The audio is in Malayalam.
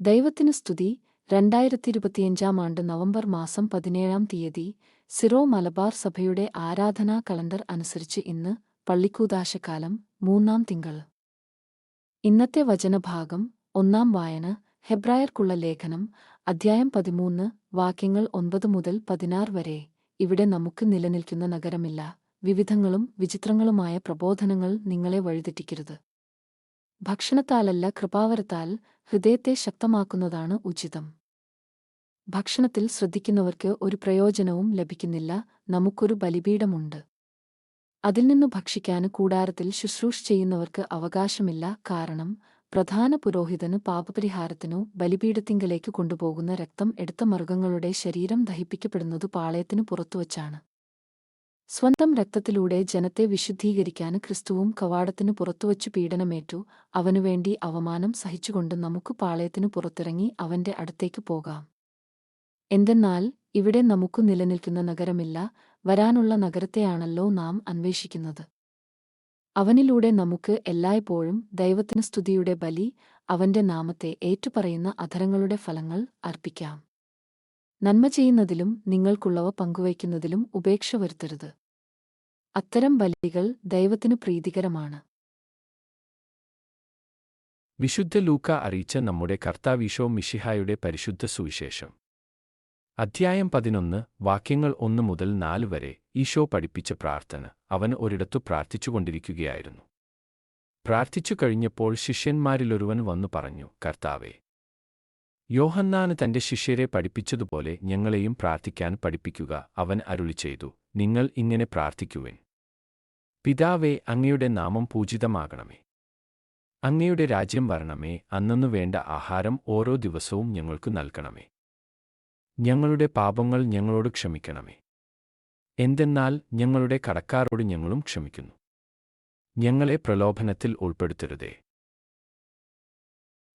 ദൈവത്തിനു സ്തുതി. രണ്ടായിരത്തി ഇരുപത്തിയഞ്ചാം ആണ്ട് നവംബർ മാസം പതിനേഴാം തീയതി സിറോ മലബാർ സഭയുടെ ആരാധനാ കലണ്ടർ അനുസരിച്ച് ഇന്ന് പള്ളിക്കൂതാശക്കാലം മൂന്നാം തിങ്കൾ. ഇന്നത്തെ വചനഭാഗം ഒന്നാം വായന. ഹെബ്രായർക്കുള്ള ലേഖനം അധ്യായം പതിമൂന്ന് വാക്യങ്ങൾ ഒൻപത് മുതൽ പതിനാറ് വരെ. ഇവിടെ നമുക്ക് നിലനിൽക്കുന്ന നഗരമില്ല. വിവിധങ്ങളും വിചിത്രങ്ങളുമായ പ്രബോധനങ്ങൾ നിങ്ങളെ വഴിതെറ്റിക്കരുത്. ഭക്ഷണത്താലല്ല കൃപാവരത്താൽ ഹൃദയത്തെ ശക്തമാക്കുന്നതാണ് ഉചിതം. ഭക്ഷണത്തിൽ ശ്രദ്ധിക്കുന്നവർക്ക് ഒരു പ്രയോജനവും ലഭിക്കുന്നില്ല നമുക്കൊരു ബലിപീഠമുണ്ട്. അതിൽ നിന്നു ഭക്ഷിക്കാന് കൂടാരത്തിൽ ശുശ്രൂഷ ചെയ്യുന്നവർക്ക് അവകാശമില്ല കാരണം പ്രധാന പുരോഹിതന് പാപപരിഹാരത്തിനോ ബലിപീഠത്തിങ്കലേക്ക് കൊണ്ടുപോകുന്ന രക്തം എടുത്ത മൃഗങ്ങളുടെ ശരീരം ദഹിപ്പിക്കപ്പെടുന്നതു പാളയത്തിനു പുറത്തുവച്ചാണ്. സ്വന്തം രക്തത്തിലൂടെ ജനത്തെ വിശുദ്ധീകരിക്കാൻ ക്രിസ്തുവും കവാടത്തിനു പുറത്തുവച്ചു പീഡനമേറ്റു. അവനുവേണ്ടി അവമാനം സഹിച്ചുകൊണ്ട് നമുക്ക് പാളയത്തിനു പുറത്തിറങ്ങി അവന്റെ അടുത്തേക്ക് പോകാം. എന്തെന്നാൽ ഇവിടെ നമുക്കു നിലനിൽക്കുന്ന നഗരമില്ല. വരാനുള്ള നഗരത്തെയാണല്ലോ നാം അന്വേഷിക്കുന്നത്. അവനിലൂടെ നമുക്ക് എല്ലായ്പ്പോഴും ദൈവത്തിന് സ്തുതിയുടെ ബലി അവന്റെ നാമത്തെ ഏറ്റുപറയുന്ന അധരങ്ങളുടെ ഫലങ്ങൾ അർപ്പിക്കാം. നന്മ ചെയ്യുന്നതിലും നിങ്ങൾക്കുള്ളവ പങ്കുവയ്ക്കുന്നതിലും ഉപേക്ഷ വരുത്തരുത്. അത്തരം ബലികൾ ദൈവത്തിന് പ്രീതികരമാണ്. വിശുദ്ധ ലൂക്ക അറിയിച്ച നമ്മുടെ കർത്താവീശോ മിഷിഹായുടെ പരിശുദ്ധ സുവിശേഷം. അധ്യായം പതിനൊന്ന് വാക്യങ്ങൾ ഒന്ന് മുതൽ നാല് വരെ ഈശോ പഠിപ്പിച്ച പ്രാർത്ഥന അവൻ ഒരിടത്തു പ്രാർത്ഥിച്ചുകൊണ്ടിരിക്കുകയായിരുന്നു പ്രാർത്ഥിച്ചു കഴിഞ്ഞപ്പോൾ ശിഷ്യന്മാരിലൊരുവൻ വന്നു പറഞ്ഞു കർത്താവേ യോഹന്നാന് തന്റെ ശിഷ്യരെ പഠിപ്പിച്ചതുപോലെ ഞങ്ങളെയും പ്രാർത്ഥിക്കാൻ പഠിപ്പിക്കുക അവൻ അരുളി ചെയ്തു നിങ്ങൾ ഇങ്ങനെ പ്രാർത്ഥിക്കുവിൻ. പിതാവേ അങ്ങയുടെ നാമം പൂജിതമാകണമേ. അങ്ങയുടെ രാജ്യം വരണമേ അന്നു വേണ്ട ആഹാരം ഓരോ ദിവസവും ഞങ്ങൾക്ക് നൽകണമേ. ഞങ്ങളുടെ പാപങ്ങൾ ഞങ്ങളോട് ക്ഷമിക്കണമേ. എന്തെന്നാൽ ഞങ്ങളുടെ കടക്കാരോട് ഞങ്ങളും ക്ഷമിക്കുന്നു. ഞങ്ങളെ പ്രലോഭനത്തിൽ ഉൾപ്പെടുത്തരുതേ.